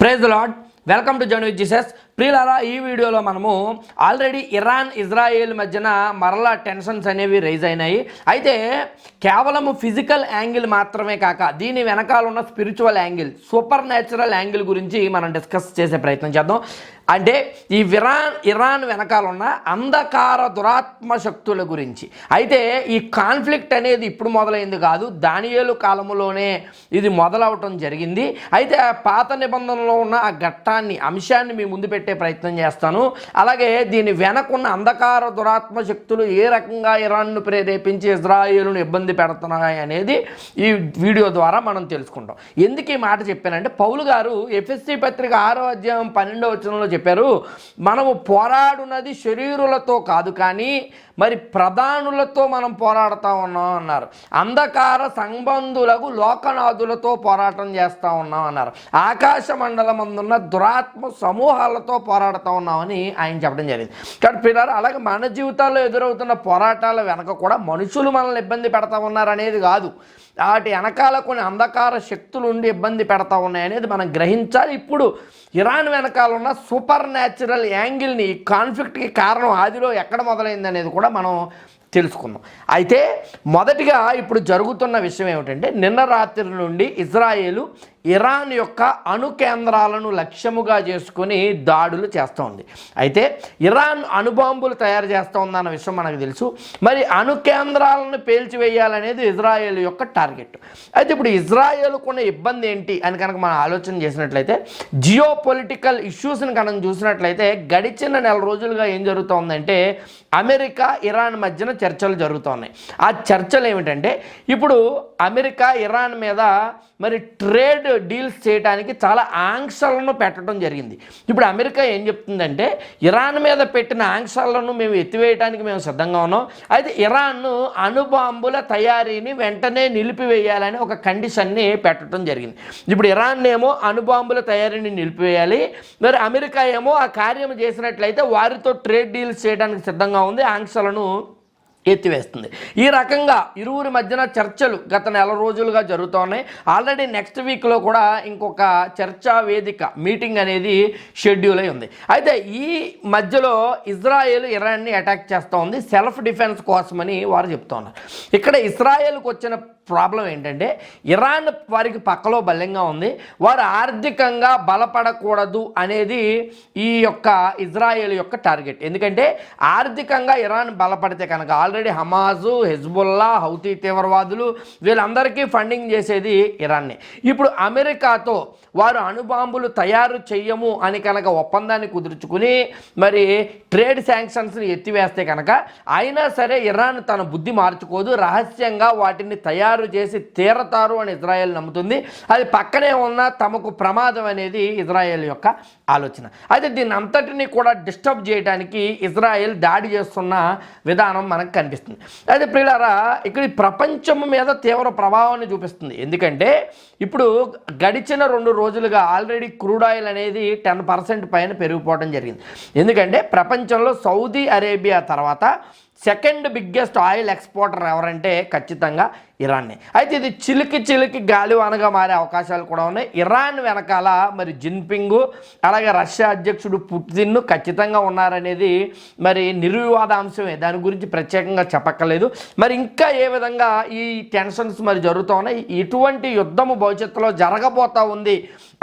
Praise lord welcome to జన్ with Jesus ప్రియులారా ఈ వీడియోలో మనము ఆల్రెడీ ఇరాన్ ఇజ్రాయేల్ మధ్యన మరలా టెన్షన్స్ అనేవి రైజ్ అయినాయి. అయితే కేవలము ఫిజికల్ యాంగిల్ మాత్రమే కాక దీని వెనకాల ఉన్న spiritual angle supernatural angle గురించి మనం డిస్కస్ చేసే ప్రయత్నం చేద్దాం. అంటే ఈ విరాన్ ఇరాన్ వెనకాల ఉన్న అంధకార దురాత్మ శక్తుల గురించి. అయితే ఈ కాన్ఫ్లిక్ట్ అనేది ఇప్పుడు మొదలైంది కాదు దానియేలు కాలంలోనే ఇది మొదలవటం జరిగింది. అయితే ఆ పాత నిబంధనలో ఉన్న ఆ చట్టాన్ని అంశాన్ని మీ ముందు పెట్టే ప్రయత్నం చేస్తాను. అలాగే దీని వెనకున్న అంధకార దురాత్మ శక్తులు ఏ రకంగా ఇరాన్ను ప్రేరేపించి ఇజ్రాయేల్ను ఇబ్బంది పెడుతున్నాయి అనేది ఈ వీడియో ద్వారా మనం తెలుసుకుంటాం. ఎందుకు ఈ మాట చెప్పానంటే పౌలు గారు ఎఫ్ఎస్సి పత్రిక ఆరో అధ్యాయం పన్నెండో వచనంలో చెప్పారు మనము పోరాడున్నది శరీరులతో కాదు కానీ మరి ప్రధానులతో మనం పోరాడుతూ ఉన్నాం అన్నారు. అంధకార సంబంధులకు లోకనాథులతో పోరాటం చేస్తూ ఉన్నాం అన్నారు. ఆకాశ మండలం అందున్న దురాత్మ సమూహాలతో పోరాడుతూ ఉన్నామని ఆయన చెప్పడం జరిగింది. కాబట్టి పిల్లలు అలాగే మన జీవితాల్లో ఎదురవుతున్న పోరాటాల వెనక కూడా మనుషులు మనల్ని ఇబ్బంది పెడతా ఉన్నారు అనేది కాదు. వాటి వెనకాల కొన్ని అంధకార శక్తులు ఉండి ఇబ్బంది పెడతా ఉన్నాయి అనేది మనం గ్రహించాలి. ఇప్పుడు ఇరాన్ వెనకాల ఉన్న సూపర్ న్యాచురల్ యాంగిల్ని కాన్ఫ్లిక్ట్కి కారణం ఆదిలో ఎక్కడ మొదలైంది అనేది కూడా మనం తెలుసుకుందాం. అయితే మొదటిగా ఇప్పుడు జరుగుతున్న విషయం ఏమిటంటే నిన్న రాత్రి నుండి ఇజ్రాయేలు ఇరాన్ యొక్క అణు కేంద్రాలను లక్ష్యముగా చేసుకొని దాడులు చేస్తోంది. అయితే ఇరాన్ అణుబాంబులు తయారు చేస్తూ ఉందన్న విషయం మనకు తెలుసు. మరి అణు కేంద్రాలను పేల్చివేయాలనేది ఇజ్రాయేల్ యొక్క టార్గెట్. అయితే ఇప్పుడు ఇజ్రాయేల్కున్న ఇబ్బంది ఏంటి అని కనుక మనం ఆలోచన చేసినట్లయితే జియో పొలిటికల్ ఇష్యూస్ని కనుక చూసినట్లయితే గడిచిన నెల రోజులుగా ఏం జరుగుతోందంటే అమెరికా ఇరాన్ మధ్యన చర్చలు జరుగుతున్నాయి. ఆ చర్చలు ఏమిటంటే ఇప్పుడు అమెరికా ఇరాన్ మీద మరి ట్రేడ్ డీల్స్ చేయడానికి చాలా ఆంక్షలను పెట్టడం జరిగింది. ఇప్పుడు అమెరికా ఏం చెప్తుందంటే ఇరాన్ మీద పెట్టిన ఆంక్షలను మేము ఎత్తివేయడానికి మేము సిద్ధంగా ఉన్నాం. అయితే ఇరాన్ అణుబాంబుల తయారీని వెంటనే నిలిపివేయాలని ఒక కండిషన్ని పెట్టడం జరిగింది. ఇప్పుడు ఇరాన్ ఏమో అణుబాంబుల తయారీని నిలిపివేయాలి. మరి అమెరికా ఏమో ఆ కార్యం చేసినట్లయితే వారితో ట్రేడ్ డీల్స్ చేయడానికి సిద్ధంగా ఉంది. ఆంక్షలను ఎత్తివేస్తుంది. ఈ రకంగా ఇరువురి మధ్యన చర్చలు గత నెల రోజులుగా జరుగుతున్నాయి. ఆల్రెడీ నెక్స్ట్ వీక్లో కూడా ఇంకొక చర్చా వేదిక మీటింగ్ అనేది షెడ్యూల్ అయి ఉంది. అయితే ఈ మధ్యలో ఇజ్రాయెల్ ఇరాన్ని అటాక్ చేస్తూ ఉంది. సెల్ఫ్ డిఫెన్స్ కోసమని వారు చెప్తున్నారు. ఇక్కడ ఇజ్రాయెల్కి వచ్చిన ప్రాబ్లం ఏంటంటే ఇరాన్ వారికి పక్కలో బలంగా ఉంది. వారు ఆర్థికంగా బలపడకూడదు అనేది ఈ యొక్క ఇజ్రాయెల్ యొక్క టార్గెట్. ఎందుకంటే ఆర్థికంగా ఇరాన్ బలపడితే కనుక ఆల్రెడీ హమాజు హెజ్బుల్లా హౌతీ తీవ్రవాదులు వీళ్ళందరికీ ఫండింగ్ చేసేది ఇరాన్నే. ఇప్పుడు అమెరికాతో వారు అణుబాంబులు తయారు చేయము అని కనుక ఒప్పందాన్ని కుదుర్చుకుని మరి ట్రేడ్ శాంక్షన్స్ని ఎత్తివేస్తే కనుక అయినా సరే ఇరాన్ తన బుద్ధి మార్చుకోదు. రహస్యంగా వాటిని తయారు చేసి తీరతారు అని ఇజ్రాయెల్ నమ్ముతుంది. అది పక్కనే ఉన్న తమకు ప్రమాదం అనేది ఇజ్రాయెల్ యొక్క ఆలోచన. అయితే దీని అంతటిని కూడా డిస్టర్బ్ చేయడానికి ఇజ్రాయెల్ దాడి చేస్తున్న విధానం మనకు కనిపిస్తుంది. అయితే ప్రియులారా ఇక్కడ ప్రపంచం మీద తీవ్ర ప్రభావాన్ని చూపిస్తుంది. ఎందుకంటే ఇప్పుడు గడిచిన రెండు రోజులుగా ఆల్రెడీ క్రూడ్ ఆయిల్ అనేది టెన్ పర్సెంట్ పైన పెరిగిపోవడం జరిగింది. ఎందుకంటే ప్రపంచంలో సౌదీ అరేబియా తర్వాత సెకండ్ బిగ్గెస్ట్ ఆయిల్ ఎక్స్పోర్టర్ ఎవరంటే ఖచ్చితంగా ఇరాన్నే. అయితే ఇది చిలికి చిలికి గాలివానగా మారే అవకాశాలు కూడా ఉన్నాయి. ఇరాన్ వెనకాల మరి జిన్పింగ్ అలాగే రష్యా అధ్యక్షుడు పుటిన్ ఖచ్చితంగా ఉన్నారనేది మరి నిర్వివాదాంశమే దాని గురించి ప్రత్యేకంగా చెప్పక్కర్లేదు. మరి ఇంకా ఏ విధంగా ఈ టెన్షన్స్ మరి జరుగుతూ ఉన్నాయి? ఎటువంటి యుద్ధము భవిష్యత్తులో జరగబోతా ఉంది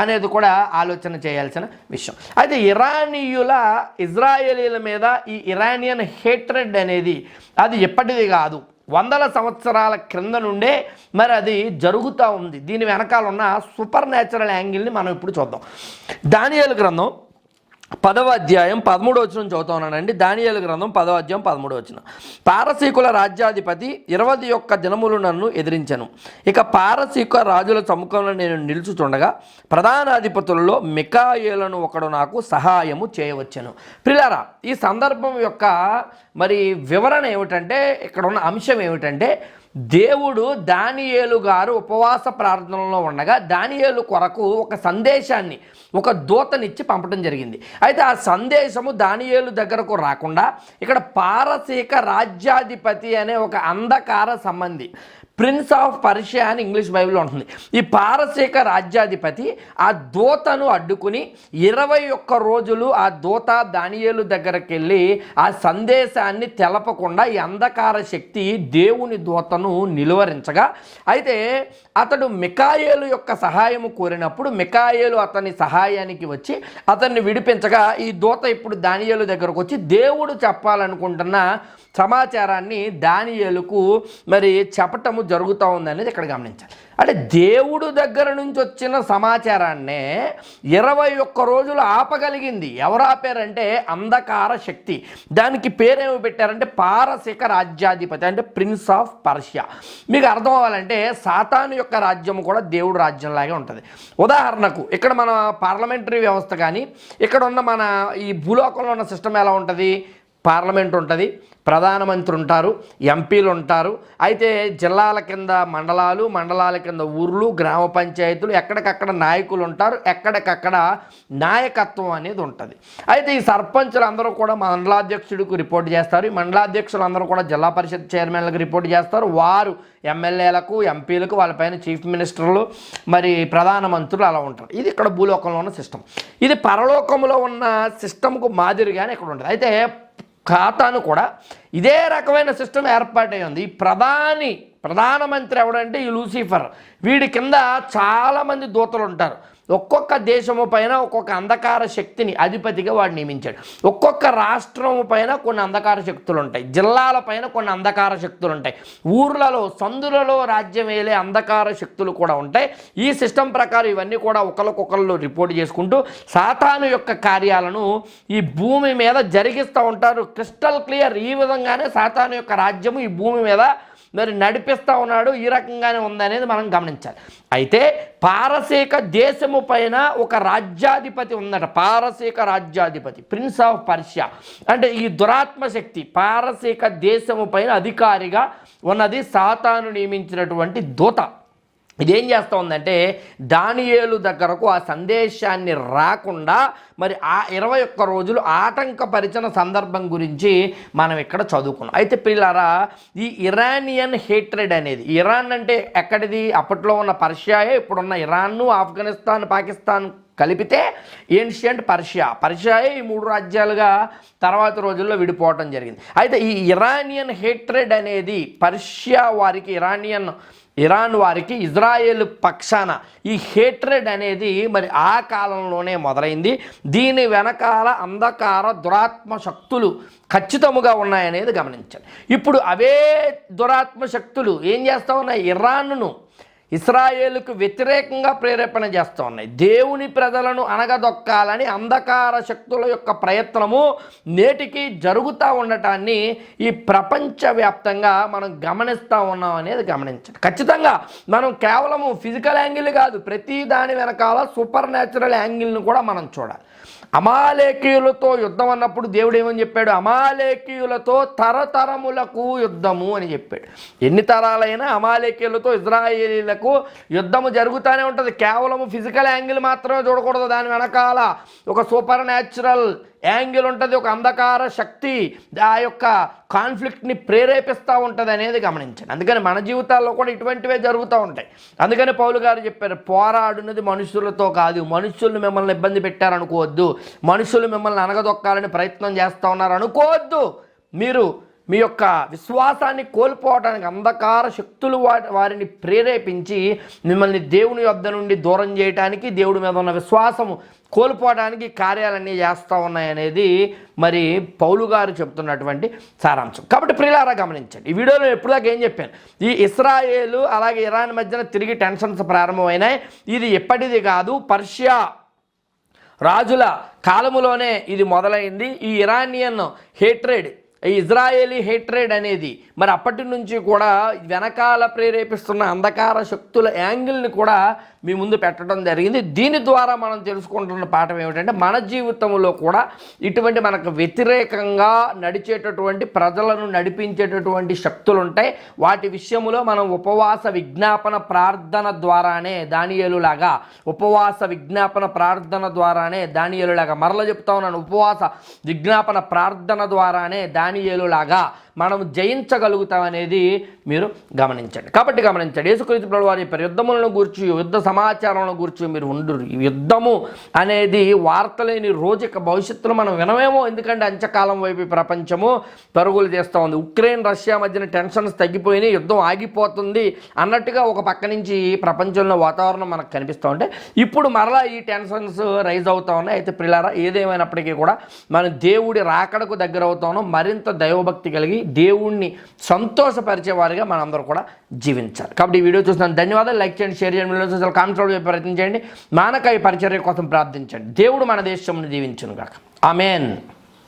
అనేది కూడా ఆలోచన చేయాల్సిన విషయం. అయితే ఇరానీయుల ఇజ్రాయేలీల మీద ఈ ఇరానియన్ హేట్రెడ్ అనేది అది ఎప్పటిది కాదు. వందల సంవత్సరాల క్రింద నుండే మరి అది జరుగుతూ ఉంది. దీని వెనకాల ఉన్న సూపర్ న్యాచురల్ యాంగిల్ని మనం ఇప్పుడు చూద్దాం. దానియాల గ్రంథం పదవ అధ్యాయం పదమూడు వచ్చిన చదువుతున్నానండి దానియాల గ్రంథం పదవ అధ్యాయం పదమూడు వచ్చిన పారసీకుల రాజ్యాధిపతి ఇరవై యొక్క దినములు నన్ను ఎదిరించను. ఇక పారసీక రాజుల సముఖంలో నేను నిలుచుచుండగా ప్రధానాధిపతులలో మికాయేలను ఒకడు నాకు సహాయము చేయవచ్చను. ప్రిలారా ఈ సందర్భం యొక్క మరి వివరణ ఏమిటంటే ఇక్కడ ఉన్న అంశం ఏమిటంటే దేవుడు దానియేలు గారు ఉపవాస ప్రార్థనలో ఉండగా దానియేలు కొరకు ఒక సందేశాన్ని ఒక దూతనిచ్చి పంపడం జరిగింది. అయితే ఆ సందేశము దానియేలు దగ్గరకు రాకుండా ఇక్కడ పారసీక రాజ్యాధిపతి అనే ఒక అంధకార సంబంధి ప్రిన్స్ ఆఫ్ పర్షియా అని ఇంగ్లీష్ బైబిల్లో ఉంటుంది. ఈ పారసీక రాజ్యాధిపతి ఆ దూతను అడ్డుకుని ఇరవై ఒక్క రోజులు ఆ దూత దానియేలు దగ్గరికి వెళ్ళి ఆ సందేశాన్ని తెలపకుండా ఈ అంధకార శక్తి దేవుని దూతను నిలువరించగా అయితే అతడు మికాయేలు యొక్క సహాయము కోరినప్పుడు మికాయేలు అతని సహాయానికి వచ్చి అతన్ని విడిపించగా ఈ దూత ఇప్పుడు దానియేలు దగ్గరకు వచ్చి దేవుడు చెప్పాలనుకుంటున్న సమాచారాన్ని దానియేలుకు మరి చెప్పటము జరుగుతూ ఉందనేది ఇక్కడ గమనించాలి. అంటే దేవుడు దగ్గర నుంచి వచ్చిన సమాచారాన్నే ఇరవై ఒక్క రోజులు ఆపగలిగింది. ఎవరు ఆపారంటే అంధకార శక్తి. దానికి పేరేమి పెట్టారంటే పారసిక రాజ్యాధిపతి అంటే ప్రిన్స్ ఆఫ్ పర్షియా. మీకు అర్థం అవ్వాలంటే సాతాను యొక్క రాజ్యం కూడా దేవుడు రాజ్యంలాగే ఉంటుంది. ఉదాహరణకు ఇక్కడ మన పార్లమెంటరీ వ్యవస్థ కానీ ఇక్కడ ఉన్న మన ఈ భూలోకంలో ఉన్న సిస్టమ్ ఎలా ఉంటుంది? పార్లమెంట్ ఉంటుంది. ప్రధానమంత్రి ఉంటారు ఎంపీలు ఉంటారు అయితే జిల్లాల కింద మండలాలు మండలాల కింద ఊర్లు గ్రామ పంచాయతీలు ఎక్కడికక్కడ నాయకులు ఉంటారు ఎక్కడికక్కడ నాయకత్వం అనేది ఉంటుంది అయితే ఈ సర్పంచులు అందరూ కూడా మండలాధ్యక్షుడికి రిపోర్ట్ చేస్తారు ఈ మండలాధ్యక్షులు అందరూ కూడా జిల్లా పరిషత్ చైర్మన్లకు రిపోర్ట్ చేస్తారు. వారు ఎమ్మెల్యేలకు ఎంపీలకు వాళ్ళపైన చీఫ్ మినిస్టర్లు మరి ప్రధానమంత్రులు అలా ఉంటారు. ఇది ఇక్కడ భూలోకంలో ఉన్న సిస్టమ్. ఇది పరలోకంలో ఉన్న సిస్టమ్కు మాదిరిగానే ఇక్కడ ఉంటుంది అయితే ఖాతాను కూడా ఇదే రకమైన సిస్టమ్ ఏర్పాటై ఉంది. ఈ ప్రధాని ప్రధానమంత్రి ఎవడంటే ఈ లూసిఫర్. వీడి కింద చాలామంది దూతలు ఉంటారు. ఒక్కొక్క దేశము పైన ఒక్కొక్క అంధకార శక్తిని అధిపతిగా వాడు నియమించాడు. ఒక్కొక్క రాష్ట్రము పైన కొన్ని అంధకార శక్తులు ఉంటాయి జిల్లాల పైన కొన్ని అంధకార శక్తులు ఉంటాయి ఊర్లలో సందులలో రాజ్యం వేలే అంధకార శక్తులు కూడా ఉంటాయి. ఈ సిస్టమ్ ప్రకారం ఇవన్నీ కూడా ఒకరికొకళ్ళు రిపోర్ట్ చేసుకుంటూ సాతాను యొక్క కార్యాలను ఈ భూమి మీద జరిగిస్తూ ఉంటారు. Crystal clear. ఈ విధంగానే సాతాను యొక్క రాజ్యము ఈ భూమి మీద మరి నడిపిస్తూ ఉన్నాడు ఈ రకంగానే ఉందనేది మనం గమనించాలి. అయితే పారసీక దేశము పైన ఒక రాజ్యాధిపతి ఉందట. పారసీక రాజ్యాధిపతి ప్రిన్స్ ఆఫ్ పర్షియా అంటే ఈ దురాత్మ శక్తి పారసీక దేశము పైన అధికారిగా ఉన్నది సాతాను నియమించినటువంటి దూత. ఇదేం చేస్తూ ఉందంటే దానియేలు దగ్గరకు ఆ సందేశాన్ని రాకుండా మరి ఆ ఇరవై ఒక్క రోజులు ఆటంకపరిచిన సందర్భం గురించి మనం ఇక్కడ చదువుకున్నాం. అయితే పిల్లరా ఈ ఇరానియన్ హేట్రెడ్ అనేది ఇరాన్ అంటే ఎక్కడిది? అప్పట్లో ఉన్న పర్షియాయే ఇప్పుడున్న ఇరాన్ను ఆఫ్ఘనిస్తాన్ పాకిస్తాన్ కలిపితే ఏన్షియంట్ పర్షియా పర్షియాయే ఈ మూడు రాజ్యాలుగా తర్వాత రోజుల్లో విడిపోవటం జరిగింది. అయితే ఈ ఇరానియన్ హేట్రెడ్ అనేది పర్షియా వారికి ఇరానియన్ ఇరాన్ వారికి ఇజ్రాయెల్ పక్షాన ఈ హేట్రెడ్ అనేది మరి ఆ కాలంలోనే మొదలైంది. దీని వెనకాల అంధకార దురాత్మ శక్తులు ఖచ్చితముగా ఉన్నాయనేది గమనించాలి. ఇప్పుడు అవే దురాత్మ శక్తులు ఏం చేస్తా ఉన్నాయి? ఇరాన్ను ఇస్రాయేలుకు వ్యతిరేకంగా ప్రేరేపణ చేస్తూ ఉన్నాయి దేవుని ప్రజలను అనగదొక్కాలని అంధకార శక్తుల యొక్క ప్రయత్నము నేటికి జరుగుతూ ఉండటాన్ని ఈ ప్రపంచవ్యాప్తంగా మనం గమనిస్తూ ఉన్నాం అనేది గమనించండి. ఖచ్చితంగా మనం కేవలము ఫిజికల్ యాంగిల్ కాదు ప్రతి దాని వెనకాల సూపర్ న్యాచురల్ యాంగిల్ను కూడా మనం చూడాలి. అమాలేకీయులతో యుద్ధం అన్నప్పుడు దేవుడు ఏమని చెప్పాడు? అమాలేకీయులతో తరతరములకు యుద్ధము అని చెప్పాడు. ఎన్ని తరాలైనా అమాలేకీయులతో ఇజ్రాయేలీలకు యుద్ధము జరుగుతూనే ఉంటుంది. కేవలం ఫిజికల్ యాంగిల్ మాత్రమే చూడకూడదు దాని వెనకాల. ఒక సూపర్ న్యాచురల్ యాంగిల్ ఉంటుంది ఒక అంధకార శక్తి ఆ యొక్క కాన్ఫ్లిక్ట్ని ప్రేరేపిస్తూ ఉంటుంది అనేది గమనించండి. అందుకని మన జీవితాల్లో కూడా ఇటువంటివే జరుగుతూ ఉంటాయి. అందుకని పౌలు గారు చెప్పారు పోరాడున్నది మనుషులతో కాదు. మనుషులు మిమ్మల్ని ఇబ్బంది పెట్టారనుకోవద్దు. మనుషులు మిమ్మల్ని అనగదొక్కాలని ప్రయత్నం చేస్తూ ఉన్నారు అనుకోవద్దు మీరు మీ యొక్క విశ్వాసాన్ని కోల్పోవడానికి అంధకార శక్తులు వారిని ప్రేరేపించి మిమ్మల్ని దేవుని వద్ద నుండి దూరం చేయడానికి దేవుడి మీద ఉన్న విశ్వాసము కోల్పోవడానికి కార్యాలన్నీ చేస్తూ ఉన్నాయనేది మరి పౌలు గారు చెప్తున్నటువంటి సారాంశం. కాబట్టి ప్రియులారా గమనించండి. ఈ వీడియోలో ఎప్పుడుదాకా ఏం చెప్పాను? ఈ ఇస్రాయేలు అలాగే ఇరాన్ మధ్యన తిరిగి టెన్షన్స్ ప్రారంభమైనాయి. ఇది ఎప్పటిది కాదు పర్షియా రాజుల కాలములోనే ఇది మొదలైంది. ఈ ఇరానియన్ హేట్రేడ్ ఇజ్రాయేలీ హేట్రేడ్ అనేది. మరి అప్పటి నుంచి కూడా వెనకాల ప్రేరేపిస్తున్న అంధకార శక్తుల యాంగిల్ని కూడా మీ ముందు పెట్టడం జరిగింది. దీని ద్వారా మనం తెలుసుకుంటున్న పాఠం ఏమిటంటే మన జీవితంలో కూడా ఇటువంటి మనకు వ్యతిరేకంగా నడిచేటటువంటి ప్రజలను నడిపించేటటువంటి శక్తులు ఉంటాయి వాటి విషయంలో మనం ఉపవాస విజ్ఞాపన ప్రార్థన ద్వారానే దానియలులాగా ఉపవాస విజ్ఞాపన ప్రార్థన ద్వారానే దానియలులాగా మరల చెప్తా ఉన్నాను ఉపవాస విజ్ఞాపన ప్రార్థన ద్వారానే దాని နီယေလိုလာက మనం జయించగలుగుతాం అనేది మీరు గమనించండి. కాబట్టి గమనించండి. యేసుక్రీస్తు ప్రభు వారి యుద్ధములను గురించి యుద్ధ సమాచారంలో గురించి మీరు ఉండు యుద్ధము అనేది వార్త లేని రోజు ఇక భవిష్యత్తులో మనం వినమేమో. ఎందుకంటే అంచకాలం వైపు ప్రపంచము పరుగులు చేస్తూ ఉంది. ఉక్రెయిన్ రష్యా మధ్యన టెన్షన్స్ తగ్గిపోయినాయి. యుద్ధం ఆగిపోతుంది అన్నట్టుగా ఒక పక్క నుంచి ప్రపంచంలో వాతావరణం మనకు కనిపిస్తూ ఉంటే ఇప్పుడు మరలా ఈ టెన్షన్స్ రైజ్ అవుతా ఉన్నాయి. అయితే పిల్లారా ఏదేమైనప్పటికీ కూడా మనం దేవుడి రాకడకు దగ్గర అవుతాను మరింత దైవభక్తి కలిగి దేవుణ్ణి సంతోషపరిచేవారిగా మనందరూ కూడా జీవించాలి. కాబట్టి ఈ వీడియో చూసిన ధన్యవాదాలు. లైక్ చేయండి షేర్ చేయండి వీడియో చూసిన కాన్ఫిడెంట్ ప్రయత్నించండి మానకాయ పరిచర్య కోసం ప్రార్థించండి. దేవుడు మన దేశంను దీవించును గాక ఆమెన్.